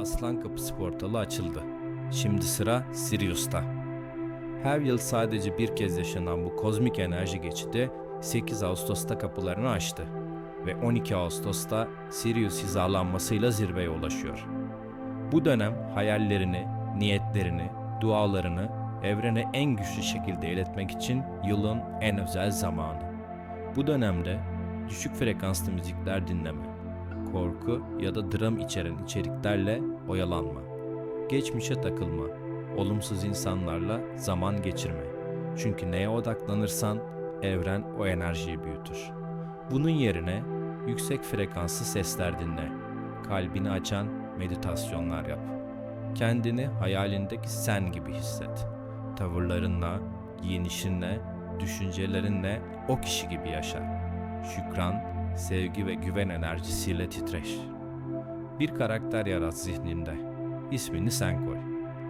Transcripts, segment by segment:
Aslan Kapısı portalı açıldı. Şimdi sıra Sirius'ta. Her yıl sadece bir kez yaşanan bu kozmik enerji geçidi 8 Ağustos'ta kapılarını açtı ve 12 Ağustos'ta Sirius hizalanmasıyla zirveye ulaşıyor. Bu dönem hayallerini, niyetlerini, dualarını evrene en güçlü şekilde iletmek için yılın en özel zamanı. Bu dönemde düşük frekanslı müzikler dinleme, korku ya da dram içeren içeriklerle oyalanma, geçmişe takılma, olumsuz insanlarla zaman geçirme. Çünkü neye odaklanırsan evren o enerjiyi büyütür. Bunun yerine yüksek frekanslı sesler dinle, kalbini açan meditasyonlar yap. Kendini hayalindeki sen gibi hisset. Tavırlarınla, giyinişinle, düşüncelerinle o kişi gibi yaşa. Şükran, sevgi ve güven enerjisiyle titreş. Bir karakter yarat zihninde. İsmini sen koy.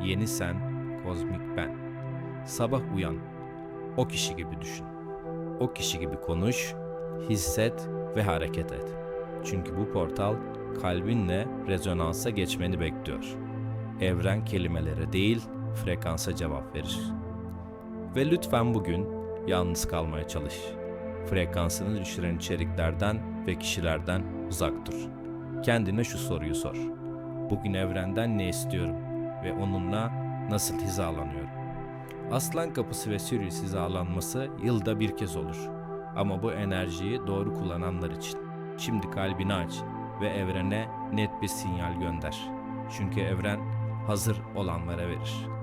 Yeni sen, kozmik ben. Sabah uyan. O kişi gibi düşün. O kişi gibi konuş, hisset ve hareket et. Çünkü bu portal kalbinle rezonansa geçmeni bekliyor. Evren kelimelere değil, frekansa cevap verir. Ve lütfen bugün yalnız kalmaya çalış. Frekansını düşüren içeriklerden ve kişilerden uzak dur. Kendine şu soruyu sor. Bugün evrenden ne istiyorum ve onunla nasıl hizalanıyorum? Aslan kapısı ve Sirius hizalanması yılda bir kez olur. Ama bu enerjiyi doğru kullananlar için. Şimdi kalbini aç ve evrene net bir sinyal gönder. Çünkü evren hazır olanlara verir.